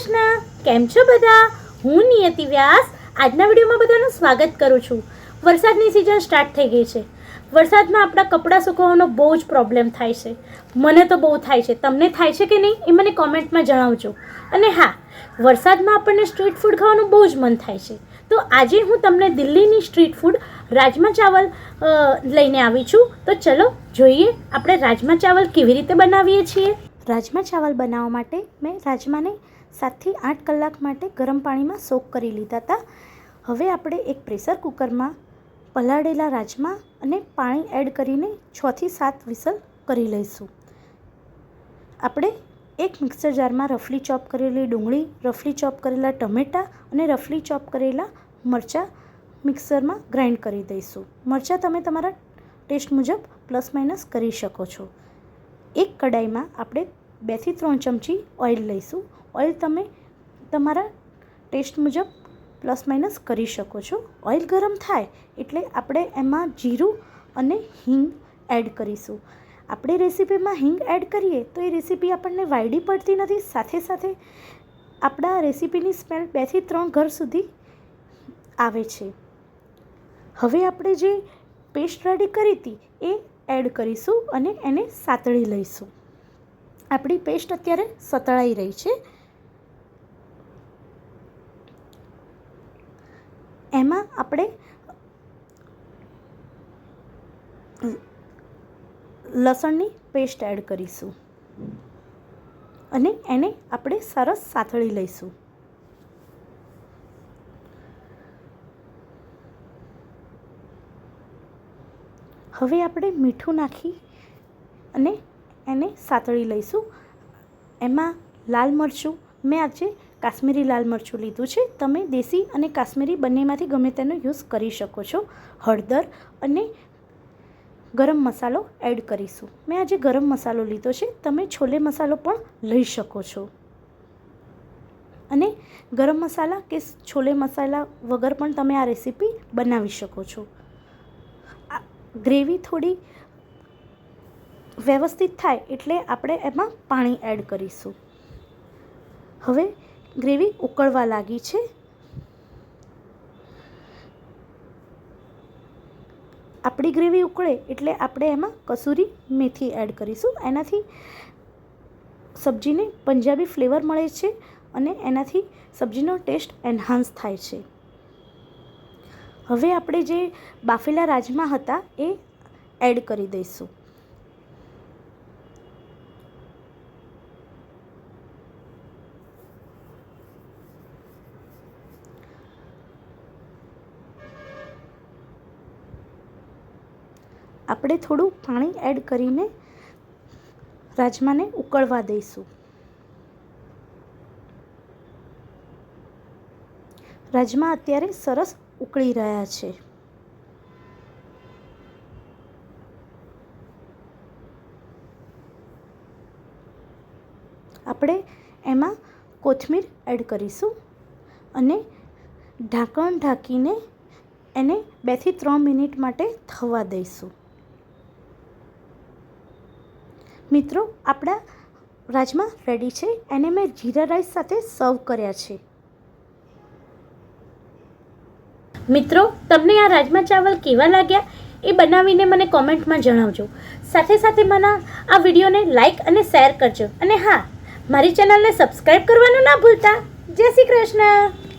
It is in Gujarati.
કૃષ્ણ. કેમ છો બધા? હું નિયતિ વ્યાસ. આજના વિડીયોમાં બધાનું સ્વાગત કરું છું. વરસાદની સિઝન સ્ટાર્ટ થઈ ગઈ છે. વરસાદમાં આપણા કપડાં સુકવવાનો બહુ જ પ્રોબ્લેમ થાય છે. મને તો બહુ થાય છે. તમને થાય છે કે નહીં એ મને કોમેન્ટમાં જણાવજો. અને હા, વરસાદમાં આપણને સ્ટ્રીટ ફૂડ ખાવાનું બહુ જ મન થાય છે. તો આજે હું તમને દિલ્હીની સ્ટ્રીટ ફૂડ રાજમા ચાવલ લઈને આવી છું. તો ચલો જોઈએ આપણે રાજમા ચાવલ કેવી રીતે બનાવીએ છીએ. રાજમા ચાવલ બનાવવા માટે મેં રાજમાને સાતથી આઠ કલાક માટે ગરમ પાણીમાં સોક કરી લીધા હતા. હવે આપણે એક પ્રેશર કુકરમાં પલાળેલા રાજમા અને પાણી એડ કરીને છથી સાત વિસલ કરી લઈશું. આપણે એક મિક્સર જારમાં રફલી ચોપ કરેલી ડુંગળી, રફલી ચોપ કરેલા ટમેટાં અને રફલી ચોપ કરેલા મરચાં મિક્સરમાં ગ્રાઇન્ડ કરી દઈશું. મરચાં તમે તમારા ટેસ્ટ મુજબ પ્લસ માઇનસ કરી શકો છો. એક કડાઈમાં આપણે બેથી ત્રણ ચમચી ઓઇલ લઈશું. ઓઇલ તમે તમારા ટેસ્ટ મુજબ પ્લસ માઇનસ કરી શકો છો. ઓઇલ ગરમ થાય એટલે આપણે એમાં જીરું અને હિંગ એડ કરીશું. આપણે રેસીપીમાં હિંગ એડ કરીએ તો એ રેસીપી આપણને વાયડી પડતી નથી. સાથે સાથે આપણા રેસીપીની સ્મેલ બેથી ત્રણ ઘર સુધી આવે છે. હવે આપણે જે પેસ્ટ રેડી કરી હતી એ એડ કરીશું અને એને સાતળી લઈશું. આપણી પેસ્ટ અત્યારે સતળાઈ રહી છે. એમાં આપણે લસણની પેસ્ટ એડ કરીશું. અને એને આપણે સરસ સાથળી લઈશું. હવે આપણે મીઠું નાખી અને એને સાતળી લઈશું. એમાં લાલ મરચું મેં આજે કાશ્મીરી લાલ મરચું લીધું છે. તમે દેશી અને કાશ્મીરી બંનેમાંથી ગમે તેનો યુઝ કરી શકો છો. હળદર અને ગરમ મસાલો એડ કરીશું. મેં આજે ગરમ મસાલો લીધો છે. તમે છોલે મસાલો પણ લઈ શકો છો. અને ગરમ મસાલા કે છોલે મસાલા વગર પણ તમે આ રેસીપી બનાવી શકો છો. ગ્રેવી થોડી વ્યવસ્થિત થાય એટલે આપણે એમાં પાણી એડ કરીશું. હવે ગ્રેવી ઉકળવા લાગી છે. આપણી ગ્રેવી ઉકળે એટલે આપણે એમાં કસૂરી મેથી એડ કરીશું. એનાથી સબ્જીને પંજાબી ફ્લેવર મળે છે અને એનાથી સબ્જીનો ટેસ્ટ એન્હાન્સ થાય છે. હવે આપણે જે બાફેલા રાજમા હતા એ એડ કરી દઈશું. આપણે થોડું પાણી એડ કરીને રાજમાને ઉકળવા દઈશું. રાજમા અત્યારે સરસ ઉકળી રહ્યા છે. આપણે એમાં કોથમીર એડ કરીશું અને ઢાંકણ ઢાંકીને એને બેથી ત્રણ મિનિટ માટે થવા દઈશું. મિત્રો, આપણા રાજમા રેડી છે. એને મેં જીરા રાઈસ સાથે સર્વ કર્યા છે. મિત્રો, તમને આ રાજમા ચાવલ કેવા લાગ્યા એ બનાવીને મને કોમેન્ટમાં જણાવજો. સાથે સાથે મને આ વિડીયોને લાઈક અને શેર કરજો. અને હા, મારી ચેનલને સબસ્ક્રાઈબ કરવાનું ના ભૂલતા. જય શ્રી કૃષ્ણ.